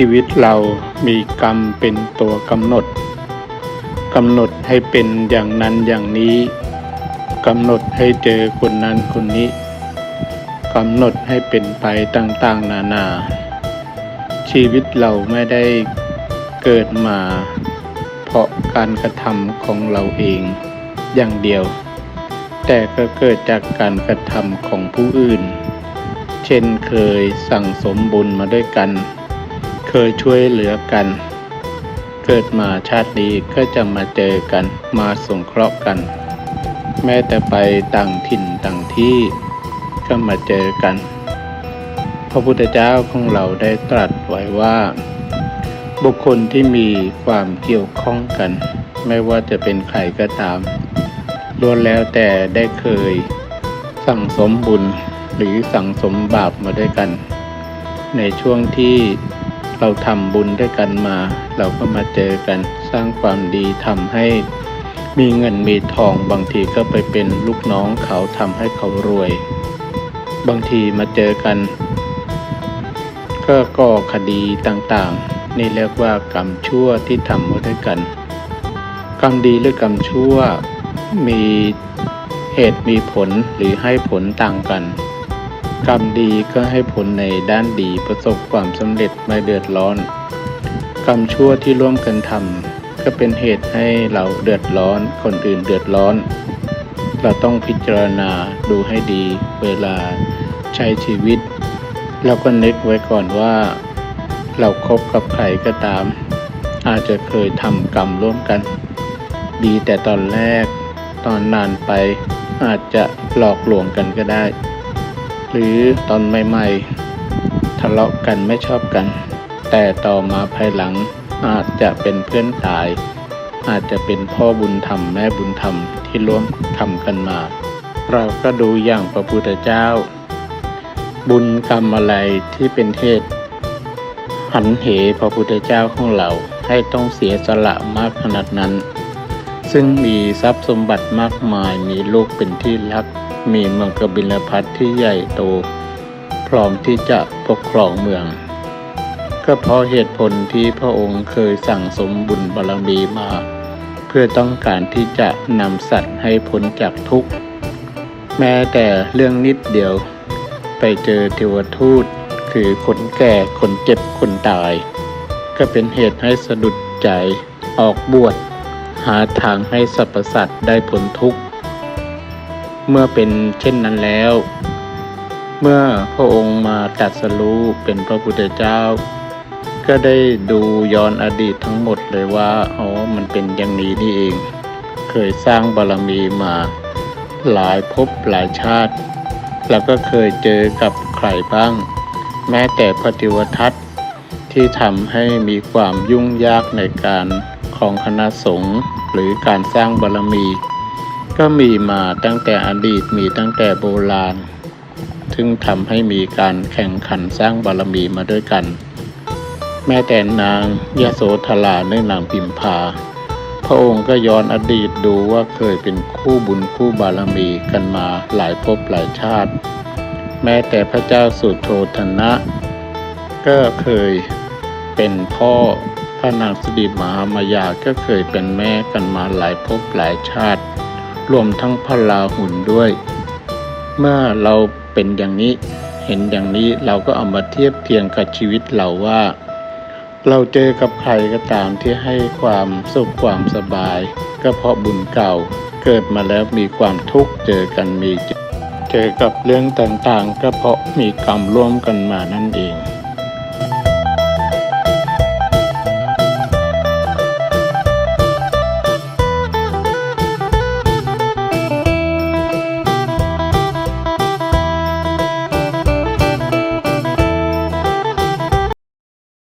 ชีวิตเรามีกรรมเป็นตัวกำหนดกำหนดให้เป็นอย่างนั้นอย่างนี้กำหนดให้เจอคนนั้นคนนี้กำหนดให้เป็นไปต่างๆ นานา ชีวิตเราไม่ได้เกิดมา เพราะการกระทำของเราเองอย่างเดียว แต่ก็เกิดจากการกระทำของผู้อื่น เช่นเคยสั่งสมบุญมาด้วยกัน ยช่วยเหลือกัน เกิดมาชาตินี้ก็จะมาเจอกันมาสงเคราะห์กัน แม้แต่ไปต่างถิ่นต่างที่ก็มาเจอกัน พระพุทธเจ้าของเราได้ตรัสไว้ว่า บุคคลที่มีความเกี่ยวข้องกัน ไม่ว่าจะเป็นใครก็ตามล้วนแล้วแต่ได้เคย สั่งสมบุญหรือสั่งสมบาปมาด้วยกัน ในช่วงที่ เราทำบุญด้วยกันมา เราก็มาเจอกันสร้างความดีทำให้มีเงินมีทองบางทีก็ไปเป็นลูกน้องเขาทำให้เขารวย บางทีมาเจอกัน ก็ก่อคดีต่างๆ นี่เรียกว่ากรรมชั่วที่ทำมาด้วยกัน กรรมดีหรือกรรมชั่วมีเหตุมีผลหรือให้ผลต่างกัน กรรมดีก็ให้ผลในด้านดีประสบความสำเร็จไม่เดือดร้อน กรรมชั่วที่ร่วมกันทำก็เป็นเหตุให้เราเดือดร้อน คนอื่นเดือดร้อน เราต้องพิจารณาดูให้ดีเวลาใช้ชีวิต เราก็นึกไว้ก่อนว่า เราครบกับใครก็ตาม อาจจะเคยทำกรรมร่วมกัน ดีแต่ตอนแรกตอนนานไปอาจจะหลอกลวงกันก็ได้ รือตอนใหม่ๆ ทะเลาะกันไม่ชอบกัน แต่ต่อมาภายหลังอาจจะเป็นเพื่อนตาย อาจจะเป็นพ่อบุญธรรมแม่บุญธรรมที่ร่วมทำกันมา เราก็ดูอย่างพระพุทธเจ้า บุญกรรมอะไรที่เป็นเหตุหันเหพระพุทธเจ้าของเราให้ต้องเสียสละมากขนาดนั้น ซึ่งมีทรัพย์สมบัติมากมายมีลูกเป็นที่รัก มีเมืองกบิลพัทที่ใหญ่โต พร้อมที่จะปกครองเมือง ก็เพราะเหตุผลที่พระองค์เคยสั่งสมบุญบารมีมา เพื่อต้องการที่จะนำสัตว์ให้พ้นจากทุกข์ แม้แต่เรื่องนิดเดียว ไปเจอเทวทูต คือคนแก่คนเจ็บคนตาย ก็เป็นเหตุให้สะดุดใจออกบวชหาทางให้สรรพสัตว์ได้พ้นทุกข์ เมื่อเป็นเช่นนั้นแล้ว เมื่อพระองค์มาตรัดสรู้เป็นพระพุทธเจ้า ก็ได้ดูย้อนอดีตทั้งหมดเลยว่าอ๋อมันเป็นอย่างนี้นี่เอง เคยสร้างบารมีมาหลายภพหลายชาติ แล้วก็เคยเจอกับใครบ้าง แม้แต่ปฏิวทัศน์ที่ทำให้มีความยุ่งยากในการของคณะสงฆ์หรือการสร้างบารมี ก็มีมาตั้งแต่อดีตมีตั้งแต่โบราณซึ่งทำให้มีการแข่งขันสร้างบารมีมาด้วยกัน แม้แต่นางยโสธราเนื่องนางพิมพา พระองค์ก็ย้อนอดีตดูว่าเคยเป็นคู่บุญคู่บารมีกันมาหลายภพหลายชาติ แม้แต่พระเจ้าสุโธธนะ ก็เคยเป็นพ่อพระนางสุดีมหามายาก็เคยเป็นแม่กันมาหลายภพหลายชาติ รวมทั้งพระลาหุนด้วย เมื่อเราเป็นอย่างนี้เห็นอย่างนี้เราก็เอามาเทียบเทียงกับชีวิตเราว่า เราเจอกับใครก็ตามที่ให้ความสุขความสบาย ก็เพราะบุญเก่าเกิดมาแล้วมีความทุกข์เจอกันมีเจอกับเรื่องต่างๆ ก็เพราะมีกรรมร่วมกันมานั่นเอง